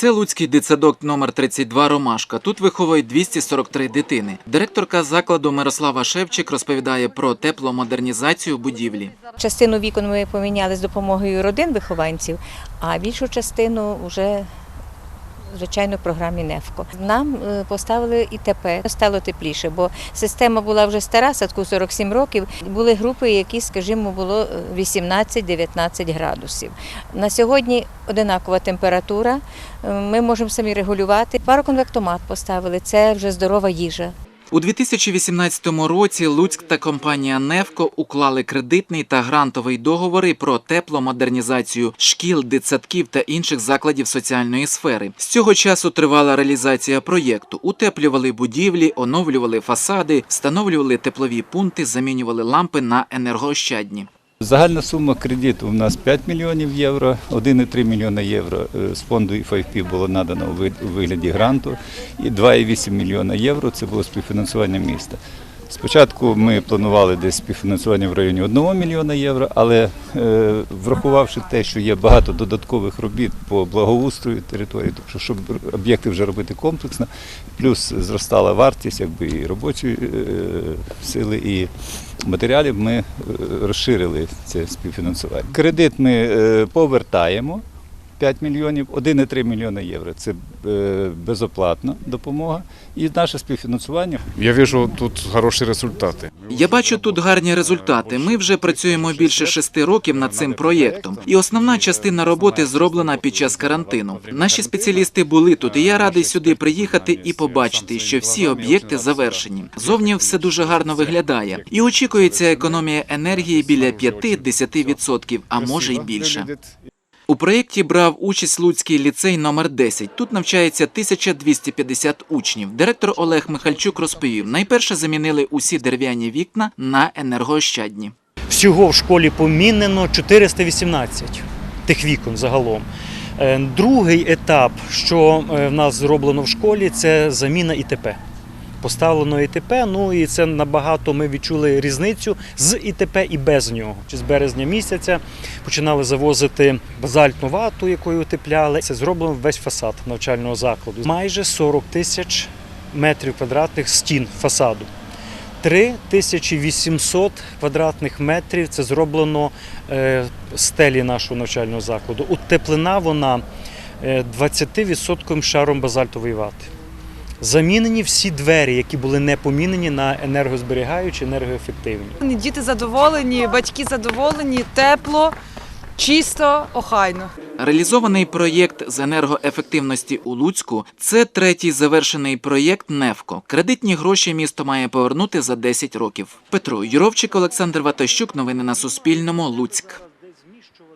Це Луцький дитсадок номер 32 Ромашка. Тут виховують 243 дитини. Директорка закладу Мирослава Шевчик розповідає про тепломодернізацію будівлі. Частину вікон ми поміняли з допомогою родин вихованців, а більшу частину вже. Звичайно, програмі НЕФКО. Нам е, поставили ІТП, стало тепліше, бо система була вже стара, садку 47 років. Були групи, які, скажімо, було е, 18-19 градусів. На сьогодні одинакова температура. е, Ми можемо самі регулювати. Пароконвектомат поставили. Це вже здорова їжа. У 2018 році Луцьк та компанія Невко уклали кредитний та грантовий договори про тепломодернізацію шкіл, дитсадків та інших закладів соціальної сфери. З цього часу тривала реалізація проєкту. Утеплювали будівлі, оновлювали фасади, встановлювали теплові пункти, замінювали лампи на енергоощадні. Загальна сума кредиту у нас 5 мільйонів євро, 1,3 мільйона євро е, з фонду FIP було надано у вигляді гранту, і 2,8 мільйона євро це було співфінансування міста. Спочатку ми планували десь співфінансування в районі 1 мільйона євро, але е, врахувавши те, що є багато додаткових робіт по благоустрою території, тобто щоб об'єкти вже робити комплексно, плюс зростала вартість якби, і робочої е, сили, і матеріалів, ми е, розширили це співфінансування. Кредит ми повертаємо 5 мільйонів, 1,3 мільйона євро. Це е, безоплатна допомога. І наше співфінансування Я вижу тут хороші результати. Я бачу тут гарні результати. Ми вже працюємо більше шести років над цим проєктом, і основна частина роботи зроблена під час карантину. Наші спеціалісти були тут, і я радий сюди приїхати і побачити, що всі об'єкти завершені. Зовні все дуже гарно виглядає, і очікується економія енергії біля 5-10%, а може й більше. У проєкті брав участь Луцький ліцей номер 10. Тут навчається 1250 учнів. Директор Олег Михальчук розповів: найперше замінили усі дерев'яні вікна на енергоощадні. Всього в школі помінено 418 тих вікон загалом. Е, Другий етап, що е, в нас зроблено в школі, це заміна ІТП. Поставлено ІТП, ну і це набагато ми відчули різницю з ІТП і без нього. З березня місяця починали завозити базальтну вату, якою утепляли. Це зроблено весь фасад навчального закладу. Майже 40 тисяч метрів квадратних стін фасаду. 3800 квадратних метрів це зроблено е, стелі нашого навчального закладу. Утеплена вона е, 20% шаром базальтової вати. Замінені всі двері, які були не помінені на енергозберігаючі, енергоефективні. Діти задоволені, батьки задоволені, тепло, чисто, охайно. Реалізований проєкт з енергоефективності у Луцьку це третій завершений проєкт Невко. Кредитні гроші місто має повернути за 10 років. Петро Юровчик, Олександр Ватащук. Новини на Суспільному. Луцьк.